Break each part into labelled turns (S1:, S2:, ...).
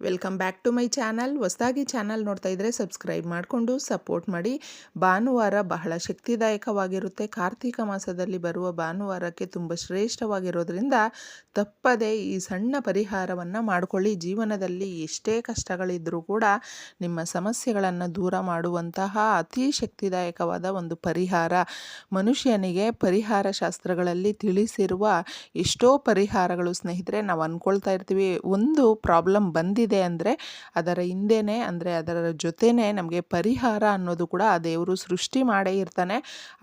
S1: Welcome back to my channel ಹೊಸದಾಗಿ channel ನೋಡ್ತಾ ಇದ್ದರೆ ಸಬ್ಸ್ಕ್ರೈಬ್ ಮಾಡಿಕೊಂಡು ಸಪೋರ್ಟ್ ಮಾಡಿ. ಭಾನುವಾರ ಬಹಳ ಶಕ್ತಿದಾಯಕವಾಗಿರುತ್ತೆ. ಕಾರ್ತಿಕ ಮಾಸದಲ್ಲಿ ಬರುವ ಭಾನುವಾರಕ್ಕೆ ತುಂಬ ಶ್ರೇಷ್ಠವಾಗಿರೋದ್ರಿಂದ ತಪ್ಪದೆ ಈ ಸಣ್ಣ ಪರಿಹಾರವನ್ನು ಮಾಡಿಕೊಳ್ಳಿ. ಜೀವನದಲ್ಲಿ ಎಷ್ಟೇ ಕಷ್ಟಗಳಿದ್ದರೂ ಕೂಡ ನಿಮ್ಮ ಸಮಸ್ಯೆಗಳನ್ನು ದೂರ ಮಾಡುವಂತಹ ಅತಿ ಶಕ್ತಿದಾಯಕವಾದ ಒಂದು ಪರಿಹಾರ. ಮನುಷ್ಯನಿಗೆ ಪರಿಹಾರ ಶಾಸ್ತ್ರಗಳಲ್ಲಿ ತಿಳಿಸಿರುವ ಎಷ್ಟೋ ಪರಿಹಾರಗಳು ಸ್ನೇಹಿತರೆ ನಾವು ಅಂದ್ಕೊಳ್ತಾ ಇರ್ತೀವಿ. ಒಂದು ಪ್ರಾಬ್ಲಮ್ ಬಂದಿದೆ. ಇದೆ ಅಂದರೆ ಅದರ ಹಿಂದೆನೇ ಅಂದರೆ ಅದರ ಜೊತೆನೇ ನಮಗೆ ಪರಿಹಾರ ಅನ್ನೋದು ಕೂಡ ಆ ದೇವರು ಸೃಷ್ಟಿ ಮಾಡೇ ಇರ್ತಾನೆ.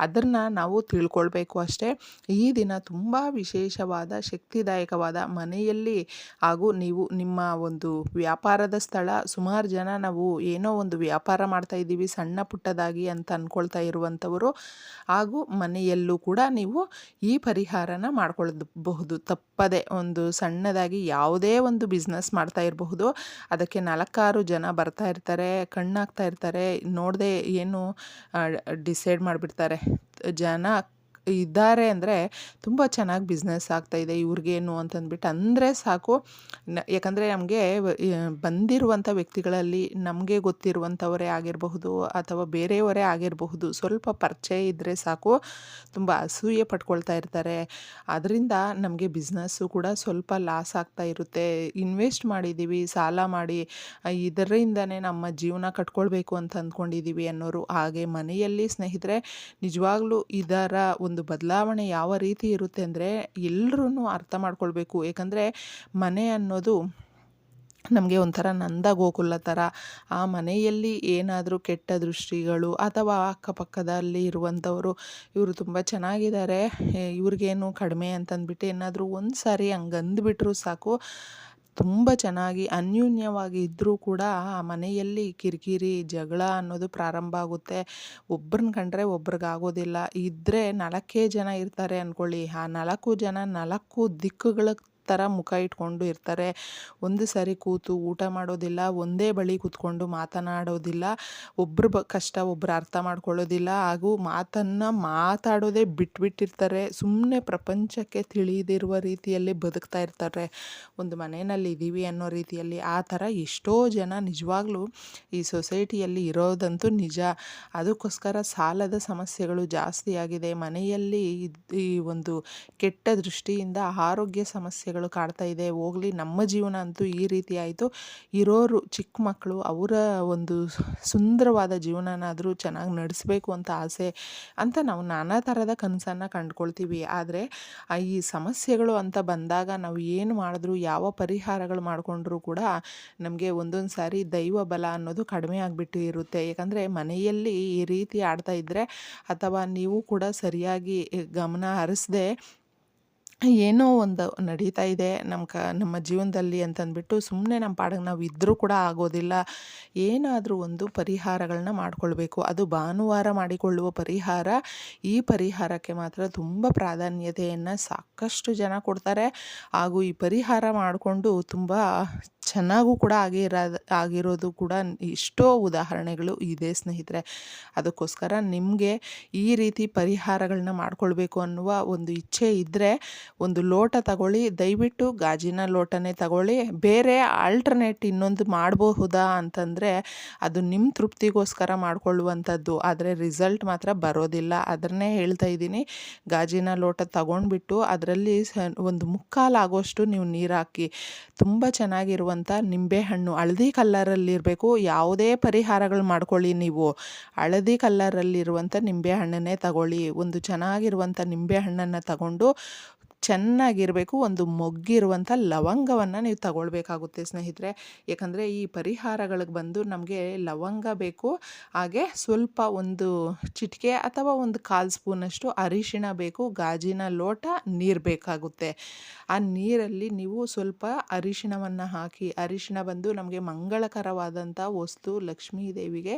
S1: ಅದನ್ನು ನಾವು ತಿಳ್ಕೊಳ್ಬೇಕು ಅಷ್ಟೇ. ಈ ದಿನ ತುಂಬ ವಿಶೇಷವಾದ, ಶಕ್ತಿದಾಯಕವಾದ ಮನೆಯಲ್ಲಿ ಹಾಗೂ ನೀವು ನಿಮ್ಮ ಒಂದು ವ್ಯಾಪಾರದ ಸ್ಥಳ, ಸುಮಾರು ಜನ ನಾವು ಏನೋ ಒಂದು ವ್ಯಾಪಾರ ಮಾಡ್ತಾ ಇದ್ದೀವಿ, ಸಣ್ಣ ಪುಟ್ಟದಾಗಿ ಅಂತ ಅಂದ್ಕೊಳ್ತಾ ಇರುವಂಥವರು ಹಾಗೂ ಮನೆಯಲ್ಲೂ ಕೂಡ ನೀವು ಈ ಪರಿಹಾರನ ಮಾಡ್ಕೊಳ್ಬಹುದು. ತಪ್ಪದೆ ಒಂದು ಸಣ್ಣದಾಗಿ ಯಾವುದೇ ಒಂದು ಬಿಸ್ನೆಸ್ ಮಾಡ್ತಾ ಇರಬಹುದು. ಅದಕ್ಕೆ ನಾಲ್ಕಾರು ಜನ ಬರ್ತಾ ಇರ್ತಾರೆ, ಕಣ್ಣಾಗ್ತಾ ಇರ್ತಾರೆ, ನೋಡದೆ ಏನು ಡಿಸೈಡ್ ಮಾಡಿಬಿಡ್ತಾರೆ. ಜನ ಇದ್ದಾರೆ ಅಂದರೆ ತುಂಬ ಚೆನ್ನಾಗಿ ಬಿಸ್ನೆಸ್ ಆಗ್ತಾಯಿದೆ ಇವ್ರಿಗೇನು ಅಂತಂದ್ಬಿಟ್ಟು ಅಂದರೆ ಸಾಕು. ಯಾಕಂದರೆ ನಮಗೆ ಬಂದಿರುವಂಥ ವ್ಯಕ್ತಿಗಳಲ್ಲಿ ನಮಗೆ ಗೊತ್ತಿರುವಂಥವರೇ ಆಗಿರಬಹುದು ಅಥವಾ ಬೇರೆಯವರೇ ಆಗಿರಬಹುದು. ಸ್ವಲ್ಪ ಪರಿಚಯ ಇದ್ದರೆ ಸಾಕು. ತುಂಬ ಅಸೂಯೆ ಪಟ್ಕೊಳ್ತಾ ಇರ್ತಾರೆ. ಅದರಿಂದ ನಮಗೆ ಬಿಸ್ನೆಸ್ಸು ಕೂಡ ಸ್ವಲ್ಪ ಲಾಸ್ ಆಗ್ತಾ ಇರುತ್ತೆ. ಇನ್ವೆಸ್ಟ್ ಮಾಡಿದ್ದೀವಿ, ಸಾಲ ಮಾಡಿ ಇದರಿಂದನೇ ನಮ್ಮ ಜೀವನ ಕಟ್ಕೊಳ್ಬೇಕು ಅಂತ ಅಂದ್ಕೊಂಡಿದ್ದೀವಿ ಅನ್ನೋರು ಹಾಗೆ ಮನೆಯಲ್ಲಿ ಸ್ನೇಹಿತರೆ, ನಿಜವಾಗ್ಲೂ ಇದರ ಒಂದು ಒಂದು ಬದಲಾವಣೆ ಯಾವ ರೀತಿ ಇರುತ್ತೆ ಅಂದರೆ ಎಲ್ಲರೂ ಅರ್ಥ ಮಾಡ್ಕೊಳ್ಬೇಕು. ಏಕೆಂದರೆ ಮನೆ ಅನ್ನೋದು ನಮಗೆ ಒಂಥರ ನಂದ ಗೋಕುಲ ಥರ ಆ ಮನೆಯಲ್ಲಿ ಏನಾದರೂ ಕೆಟ್ಟ ದೃಷ್ಟಿಗಳು ಅಥವಾ ಅಕ್ಕಪಕ್ಕದಲ್ಲಿ ಇರುವಂಥವರು ಇವರು ತುಂಬ ಚೆನ್ನಾಗಿದ್ದಾರೆ, ಇವ್ರಿಗೇನು ಕಡಿಮೆ ಅಂತಂದ್ಬಿಟ್ಟು ಏನಾದರೂ ಒಂದು ಸಾರಿ ಹಂಗಂದ್ಬಿಟ್ರು ಸಾಕು. ತುಂಬ ಚೆನ್ನಾಗಿ ಅನ್ಯೂನ್ಯವಾಗಿ ಇದ್ದರೂ ಕೂಡ ಆ ಮನೆಯಲ್ಲಿ ಕಿರಿಕಿರಿ, ಜಗಳ ಅನ್ನೋದು ಪ್ರಾರಂಭ ಆಗುತ್ತೆ. ಒಬ್ರನ್ನ ಕಂಡ್ರೆ ಒಬ್ರಿಗಾಗೋದಿಲ್ಲ ಇದ್ದರೆ ನಾಲ್ಕೇ ಜನ ಇರ್ತಾರೆ ಅಂದ್ಕೊಳ್ಳಿ ಆ ನಾಲ್ಕು ಜನ ನಾಲ್ಕು ದಿಕ್ಕುಗಳ ಥರ ಮುಖ ಇಟ್ಕೊಂಡು ಇರ್ತಾರೆ. ಒಂದು ಸಾರಿ ಕೂತು ಊಟ ಮಾಡೋದಿಲ್ಲ, ಒಂದೇ ಬಳಿ ಕೂತ್ಕೊಂಡು ಮಾತನಾಡೋದಿಲ್ಲ ಒಬ್ಬರು ಬ ಕಷ್ಟ ಒಬ್ಬರು ಅರ್ಥ ಮಾಡ್ಕೊಳ್ಳೋದಿಲ್ಲ, ಹಾಗೂ ಮಾತನ್ನು ಮಾತಾಡೋದೇ ಬಿಟ್ಬಿಟ್ಟಿರ್ತಾರೆ. ಸುಮ್ಮನೆ ಪ್ರಪಂಚಕ್ಕೆ ತಿಳಿದಿರುವ ರೀತಿಯಲ್ಲಿ ಬದುಕ್ತಾ ಇರ್ತಾರೆ. ಒಂದು ಮನೆಯಲ್ಲಿ ಇದ್ದೀವಿ ಅನ್ನೋ ರೀತಿಯಲ್ಲಿ ಆ ಥರ ಎಷ್ಟೋ ಜನ ನಿಜವಾಗ್ಲೂ ಈ ಸೊಸೈಟಿಯಲ್ಲಿ ಇರೋದಂತೂ ನಿಜ. ಅದಕ್ಕೋಸ್ಕರ ಸಾಲದ ಸಮಸ್ಯೆಗಳು ಜಾಸ್ತಿ ಆಗಿದೆ ಮನೆಯಲ್ಲಿ ಈ ಒಂದು ಕೆಟ್ಟ ದೃಷ್ಟಿಯಿಂದ ಆರೋಗ್ಯ ಸಮಸ್ಯೆ ಸಮಸ್ಯೆಗಳು ಕಾಡ್ತಾ ಇದೆ. ಹೋಗಲಿ, ನಮ್ಮ ಜೀವನ ಅಂತೂ ಈ ರೀತಿ ಆಯಿತು. ಇರೋರು ಚಿಕ್ಕ ಮಕ್ಕಳು, ಅವರ ಒಂದು ಸುಂದರವಾದ ಜೀವನನಾದರೂ ಚೆನ್ನಾಗಿ ನಡೆಸಬೇಕು ಅಂತ ಆಸೆ ಅಂತ ನಾವು ನಾನಾ ಥರದ ಕನಸನ್ನು ಕಂಡುಕೊಳ್ತೀವಿ. ಆದರೆ ಈ ಸಮಸ್ಯೆಗಳು ಅಂತ ಬಂದಾಗ ನಾವು ಏನು ಮಾಡಿದ್ರು, ಯಾವ ಪರಿಹಾರಗಳು ಮಾಡಿಕೊಂಡ್ರೂ ಕೂಡ ನಮಗೆ ಒಂದೊಂದು ಸಾರಿ ದೈವ ಬಲ ಅನ್ನೋದು ಕಡಿಮೆ ಆಗಿಬಿಟ್ಟು ಇರುತ್ತೆ. ಯಾಕಂದರೆ, ಮನೆಯಲ್ಲಿ ಈ ರೀತಿ ಆಡ್ತಾ ಇದ್ದರೆ ಅಥವಾ ನೀವು ಕೂಡ ಸರಿಯಾಗಿ ಗಮನ ಹರಿಸದೆ ಏನೋ ಒಂದು ನಡೀತಾ ಇದೆ ನಮ್ಮ ಕ ನಮ್ಮ ಜೀವನದಲ್ಲಿ ಅಂತಂದ್ಬಿಟ್ಟು ಸುಮ್ಮನೆ ನಮ್ಮ ಪಾಡಿಗೆ ನಾವು ಇದ್ದರೂ ಕೂಡ ಆಗೋದಿಲ್ಲ. ಏನಾದರೂ ಒಂದು ಪರಿಹಾರಗಳನ್ನ ಮಾಡಿಕೊಳ್ಬೇಕು. ಅದು ಭಾನುವಾರ ಮಾಡಿಕೊಳ್ಳುವ ಪರಿಹಾರ. ಈ ಪರಿಹಾರಕ್ಕೆ ಮಾತ್ರ ತುಂಬ ಪ್ರಾಧಾನ್ಯತೆಯನ್ನು ಸಾಕಷ್ಟು ಜನ ಕೊಡ್ತಾರೆ. ಹಾಗೂ ಈ ಪರಿಹಾರ ಮಾಡಿಕೊಂಡು ತುಂಬ ಚೆನ್ನಾಗೂ ಕೂಡ ಆಗಿರ ಆಗಿರೋದು ಕೂಡ ಎಷ್ಟೋ ಉದಾಹರಣೆಗಳು ಇದೆ ಸ್ನೇಹಿತರೆ. ಅದಕ್ಕೋಸ್ಕರ ನಿಮಗೆ ಈ ರೀತಿ ಪರಿಹಾರಗಳನ್ನ ಮಾಡಿಕೊಳ್ಬೇಕು ಅನ್ನುವ ಒಂದು ಇಚ್ಛೆ ಇದ್ದರೆ ಒಂದು ಲೋಟ ತಗೊಳ್ಳಿ, ದಯವಿಟ್ಟು ಗಾಜಿನ ಲೋಟನೇ ತಗೊಳ್ಳಿ. ಬೇರೆ ಆಲ್ಟರ್ನೇಟ್ ಇನ್ನೊಂದು ಮಾಡಬಹುದಾ ಅಂತಂದರೆ ಅದು ನಿಮ್ಮ ತೃಪ್ತಿಗೋಸ್ಕರ ಮಾಡಿಕೊಳ್ಳುವಂಥದ್ದು. ಆದರೆ ರಿಸಲ್ಟ್ ಮಾತ್ರ ಬರೋದಿಲ್ಲ. ಅದನ್ನೇ ಹೇಳ್ತಾ ಇದ್ದೀನಿ. ಗಾಜಿನ ಲೋಟ ತಗೊಂಡ್ಬಿಟ್ಟು ಅದರಲ್ಲಿ ಒಂದು ಮುಕ್ಕಾಲಾಗೋಷ್ಟು ನೀವು ನೀರು ಹಾಕಿ. ತುಂಬ ಚೆನ್ನಾಗಿರುವಂಥ ನಿಂಬೆಹಣ್ಣು ಹಳದಿ ಕಲ್ಲರಲ್ಲಿರಬೇಕು ಯಾವುದೇ ಪರಿಹಾರಗಳು ಮಾಡ್ಕೊಳ್ಳಿ ನೀವು. ಹಳದಿ ಕಲ್ಲರಲ್ಲಿರುವಂಥ ನಿಂಬೆಹಣ್ಣನ್ನೇ ತಗೊಳ್ಳಿ. ಒಂದು ಚೆನ್ನಾಗಿರುವಂಥ ನಿಂಬೆಹಣ್ಣನ್ನು ತಗೊಂಡು ಚೆನ್ನಾಗಿರಬೇಕು, ಒಂದು ಮೊಗ್ಗಿರುವಂಥ ಲವಂಗವನ್ನು ನೀವು ತಗೊಳ್ಬೇಕಾಗುತ್ತೆ ಸ್ನೇಹಿತರೆ. ಯಾಕಂದರೆ ಈ ಪರಿಹಾರಗಳಿಗೆ ಬಂದು ನಮಗೆ ಲವಂಗ ಬೇಕು, ಹಾಗೆ ಸ್ವಲ್ಪ ಒಂದು ಚಿಟಿಕೆ ಅಥವಾ ಒಂದು ಕಾಲು ಸ್ಪೂನಷ್ಟು ಅರಿಶಿಣ ಬೇಕು, ಗಾಜಿನ ಲೋಟ, ನೀರು ಬೇಕಾಗುತ್ತೆ. ಆ ನೀರಲ್ಲಿ ನೀವು ಸ್ವಲ್ಪ ಅರಿಶಿಣವನ್ನು ಹಾಕಿ, ಅರಿಶಿಣ ಬಂದು ನಮಗೆ ಮಂಗಳಕರವಾದಂಥ ವಸ್ತು ಲಕ್ಷ್ಮೀ ದೇವಿಗೆ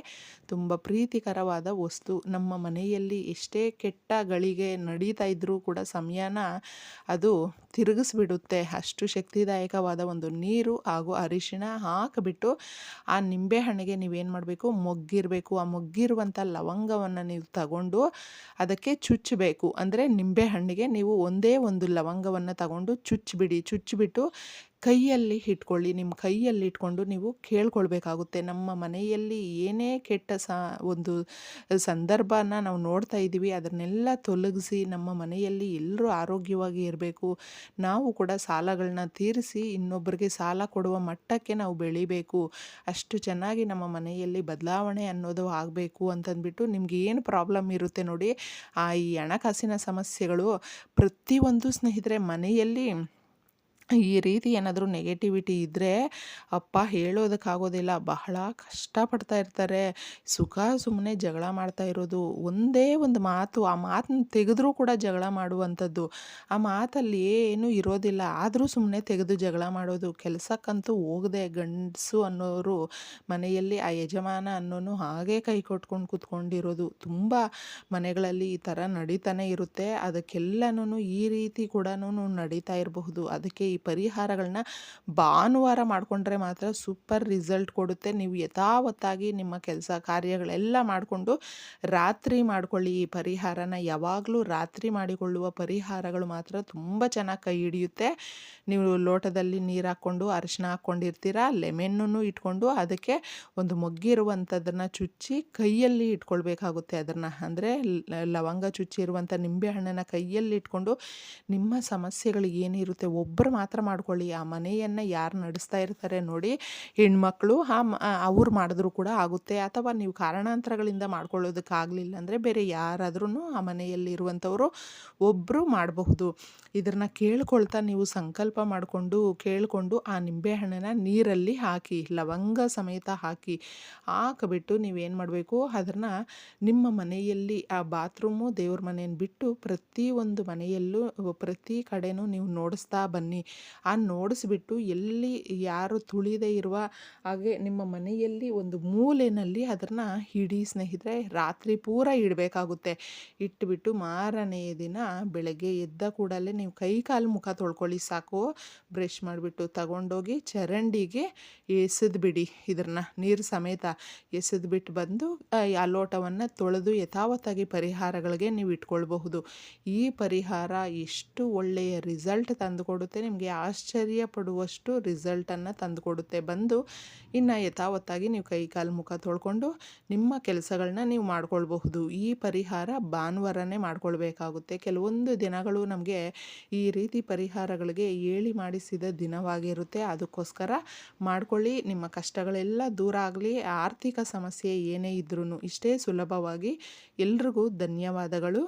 S1: ತುಂಬ ಪ್ರೀತಿಕರವಾದ ವಸ್ತು. ನಮ್ಮ ಮನೆಯಲ್ಲಿ ಎಷ್ಟೇ ಕೆಟ್ಟ ಗಳಿಗೆ ನಡೀತಾ ಇದ್ದರೂ ಕೂಡ, ಸಮಯನ ಅದು ತಿರುಗಿಸ್ಬಿಡುತ್ತೆ. ಅಷ್ಟು ಶಕ್ತಿದಾಯಕವಾದ ಒಂದು ನೀರು ಹಾಗೂ ಅರಿಶಿಣ ಹಾಕಿಬಿಟ್ಟು ಆ ನಿಂಬೆಹಣ್ಣಿಗೆ ನೀವೇನು ಮಾಡಬೇಕು? ಮೊಗ್ಗಿರಬೇಕು. ಆ ಮೊಗ್ಗಿರುವಂಥ ಲವಂಗವನ್ನು ನೀವು ತಗೊಂಡು ಅದಕ್ಕೆ ಚುಚ್ಚಬೇಕು ಅಂದರೆ ನಿಂಬೆಹಣ್ಣಿಗೆ ನೀವು ಒಂದೇ ಒಂದು ಲವಂಗವನ್ನು ತಗೊಂಡು ಚುಚ್ಚಿಬಿಡಿ ಚುಚ್ಚಿಬಿಟ್ಟು ಕೈಯಲ್ಲಿ ಇಟ್ಕೊಳ್ಳಿ, ನಿಮ್ಮ ಕೈಯಲ್ಲಿ ಇಟ್ಕೊಂಡು ನೀವು ಕೇಳ್ಕೊಳ್ಬೇಕಾಗುತ್ತೆ. ನಮ್ಮ ಮನೆಯಲ್ಲಿ ಏನೇ ಕೆಟ್ಟ ಸ, ಒಂದು ಸಂದರ್ಭನ ನಾವು ನೋಡ್ತಾ ಇದ್ದೀವಿ, ಅದನ್ನೆಲ್ಲ ತೊಲಗಿಸಿ ನಮ್ಮ ಮನೆಯಲ್ಲಿ ಎಲ್ಲರೂ ಆರೋಗ್ಯವಾಗಿ ಇರಬೇಕು. ನಾವು ಕೂಡ ಸಾಲಗಳನ್ನ ತೀರಿಸಿ ಇನ್ನೊಬ್ಬರಿಗೆ ಸಾಲ ಕೊಡುವ ಮಟ್ಟಕ್ಕೆ ನಾವು ಬೆಳಿಬೇಕು. ಅಷ್ಟು ಚೆನ್ನಾಗಿ ನಮ್ಮ ಮನೆಯಲ್ಲಿ ಬದಲಾವಣೆ ಅನ್ನೋದು ಆಗಬೇಕು ಅಂತಂದ್ಬಿಟ್ಟು ನಿಮ್ಗೆ ಏನು ಪ್ರಾಬ್ಲಮ್ ಇರುತ್ತೆ ನೋಡಿ, ಆ ಈ ಹಣಕಾಸಿನ ಸಮಸ್ಯೆಗಳು ಪ್ರತಿಯೊಂದು ಸ್ನೇಹಿತರೆ ಮನೆಯಲ್ಲಿ ಈ ರೀತಿ ಏನಾದರೂ ನೆಗೆಟಿವಿಟಿ ಇದ್ದರೆ ಅಪ್ಪ ಹೇಳೋದಕ್ಕಾಗೋದಿಲ್ಲ. ಬಹಳ ಕಷ್ಟಪಡ್ತಾ ಇರ್ತಾರೆ. ಸುಖ ಸುಮ್ಮನೆ ಜಗಳ ಮಾಡ್ತಾ ಇರೋದು. ಒಂದೇ ಒಂದು ಮಾತು, ಆ ಮಾತನ್ನ ತೆಗೆದ್ರೂ ಕೂಡ ಜಗಳ ಮಾಡುವಂಥದ್ದು. ಆ ಮಾತಲ್ಲಿ ಏನೂ ಇರೋದಿಲ್ಲ. ಆದರೂ ಸುಮ್ಮನೆ ತೆಗೆದು ಜಗಳ ಮಾಡೋದು. ಕೆಲಸಕ್ಕಂತೂ ಹೋಗದೆ ಗಂಡಸು ಅನ್ನೋರು ಮನೆಯಲ್ಲಿ, ಆ ಯಜಮಾನ ಅನ್ನೋನು ಹಾಗೆ ಕೈ ಕೊಟ್ಕೊಂಡು ಕೂತ್ಕೊಂಡಿರೋದು. ತುಂಬ ಮನೆಗಳಲ್ಲಿ ಈ ಥರ ನಡೀತಾನೆ ಇರುತ್ತೆ. ಅದಕ್ಕೆಲ್ಲನೂ ಈ ರೀತಿ ಕೂಡ ನಡೀತಾ ಇರಬಹುದು. ಅದಕ್ಕೆ ಈ ಪರಿಹಾರಗಳನ್ನ ಭಾನುವಾರ ಮಾಡಿಕೊಂಡ್ರೆ ಮಾತ್ರ ಸೂಪರ್ ರಿಸಲ್ಟ್ ಕೊಡುತ್ತೆ. ನೀವು ಯಥಾವತ್ತಾಗಿ ನಿಮ್ಮ ಕೆಲಸ ಕಾರ್ಯಗಳೆಲ್ಲ ಮಾಡಿಕೊಂಡು ರಾತ್ರಿ ಮಾಡಿಕೊಳ್ಳಿ ಈ ಪರಿಹಾರನ. ಯಾವಾಗಲೂ ರಾತ್ರಿ ಮಾಡಿಕೊಳ್ಳುವ ಪರಿಹಾರಗಳು ಮಾತ್ರ ತುಂಬ ಚೆನ್ನಾಗಿ ಕೈ ಹಿಡಿಯುತ್ತೆ. ನೀವು ಲೋಟದಲ್ಲಿ ನೀರು ಹಾಕ್ಕೊಂಡು ಅರಿಶಿನ ಹಾಕ್ಕೊಂಡಿರ್ತೀರ ಲೆಮೆನ್ನು ಇಟ್ಕೊಂಡು ಅದಕ್ಕೆ ಒಂದು ಮೊಗ್ಗಿರುವಂಥದ್ದನ್ನು ಚುಚ್ಚಿ ಕೈಯಲ್ಲಿ ಇಟ್ಕೊಳ್ಬೇಕಾಗುತ್ತೆ ಅದನ್ನು. ಅಂದರೆ ಲವಂಗ ಚುಚ್ಚಿರುವಂಥ ನಿಂಬೆಹಣ್ಣನ್ನು ಕೈಯಲ್ಲಿ ಇಟ್ಕೊಂಡು ನಿಮ್ಮ ಸಮಸ್ಯೆಗಳು ಏನಿರುತ್ತೆ ಒಬ್ಬರು ಮಾತ್ರ ಮಾಡ್ಕೊಳ್ಳಿ. ಆ ಮನೆಯನ್ನು ಯಾರು ನಡೆಸ್ತಾ ಇರ್ತಾರೆ ನೋಡಿ, ಹೆಣ್ಮಕ್ಳು, ಆ ಅವ್ರು ಮಾಡಿದ್ರು ಕೂಡ ಆಗುತ್ತೆ. ಅಥವಾ ನೀವು ಕಾರಣಾಂತರಗಳಿಂದ ಮಾಡ್ಕೊಳ್ಳೋದಕ್ಕಾಗಲಿಲ್ಲ ಅಂದರೆ ಬೇರೆ ಯಾರಾದ್ರೂ ಆ ಮನೆಯಲ್ಲಿರುವಂಥವರು ಒಬ್ಬರು ಮಾಡಬಹುದು. ಇದನ್ನ ಕೇಳ್ಕೊಳ್ತಾ ನೀವು ಸಂಕಲ್ಪ ಮಾಡಿಕೊಂಡು ಕೇಳಿಕೊಂಡು ಆ ನಿಂಬೆಹಣ್ಣನ್ನ ನೀರಲ್ಲಿ ಹಾಕಿ, ಲವಂಗ ಸಮೇತ ಹಾಕಿ ಹಾಕಿಬಿಟ್ಟು ನೀವೇನು ಮಾಡಬೇಕು? ಅದನ್ನು ನಿಮ್ಮ ಮನೆಯಲ್ಲಿ ಆ ಬಾತ್ರೂಮು ದೇವ್ರ ಮನೆಯನ್ನು ಬಿಟ್ಟು ಪ್ರತಿಯೊಂದು ಮನೆಯಲ್ಲೂ ಪ್ರತಿ ಕಡೆನೂ ನೀವು ನೋಡಿಸ್ತಾ ಬನ್ನಿ. ಆ ನೋಡಿಸ್ಬಿಟ್ಟು ಎಲ್ಲಿ ಯಾರು ತುಳಿದೇ ಇರುವ ಹಾಗೆ ನಿಮ್ಮ ಮನೆಯಲ್ಲಿ ಒಂದು ಮೂಲೆಯಲ್ಲಿ ಅದನ್ನು ಹಿಡಿ ಸ್ನೇಹಿತರೆ ರಾತ್ರಿ ಪೂರ ಇಡಬೇಕಾಗುತ್ತೆ. ಇಟ್ಬಿಟ್ಟು ಮಾರನೆಯ ದಿನ ಬೆಳಗ್ಗೆ ಎದ್ದ ಕೂಡಲೇ ನೀವು ಕೈ ಕಾಲು ಮುಖ ತೊಳ್ಕೊಳ್ಳಿ ಸಾಕು. ಬ್ರಷ್ ಮಾಡಿಬಿಟ್ಟು ತಗೊಂಡೋಗಿ ಚರಂಡಿಗೆ ಎಸೆದ್ಬಿಡಿ ಇದನ್ನು ನೀರು ಸಮೇತ ಎಸೆದ್ಬಿಟ್ಟು ಬಂದು, ಆ ಲೋಟವನ್ನು ತೊಳೆದು ಯಥಾವತ್ತಾಗಿ ಪರಿಹಾರಗಳಿಗೆ ನೀವು ಇಟ್ಕೊಳ್ಬಹುದು. ಈ ಪರಿಹಾರ ಎಷ್ಟು ಒಳ್ಳೆಯ ರಿಸಲ್ಟ್ ತಂದುಕೊಡುತ್ತೆ, ನಿಮಗೆ ಆಶ್ಚರ್ಯ ಪಡುವಷ್ಟು ರಿಸಲ್ಟನ್ನು ತಂದುಕೊಡುತ್ತೆ. ಬಂದು ಇನ್ನು ಯಥಾವತ್ತಾಗಿ ನೀವು ಕೈ ಕಾಲು ಮುಖ ತೊಳ್ಕೊಂಡು ನಿಮ್ಮ ಕೆಲಸಗಳನ್ನ ನೀವು ಮಾಡ್ಕೊಳ್ಬಹುದು. ಈ ಪರಿಹಾರ ಭಾನುವಾರನೇ ಮಾಡ್ಕೊಳ್ಬೇಕಾಗುತ್ತೆ. ಕೆಲವೊಂದು ದಿನಗಳು ನಮಗೆ ಈ ರೀತಿ ಪರಿಹಾರಗಳಿಗೆ ಹೇಳಿ ಮಾಡಿಸಿದ ದಿನವಾಗಿರುತ್ತೆ. ಅದಕ್ಕೋಸ್ಕರ ಮಾಡ್ಕೊಳ್ಳಿ. ನಿಮ್ಮ ಕಷ್ಟಗಳೆಲ್ಲ ದೂರ ಆಗಲಿ. ಆರ್ಥಿಕ ಸಮಸ್ಯೆ ಏನೇ ಇದ್ರೂ ಇಷ್ಟೇ ಸುಲಭವಾಗಿ ಎಲ್ರಿಗೂ ಧನ್ಯವಾದಗಳು.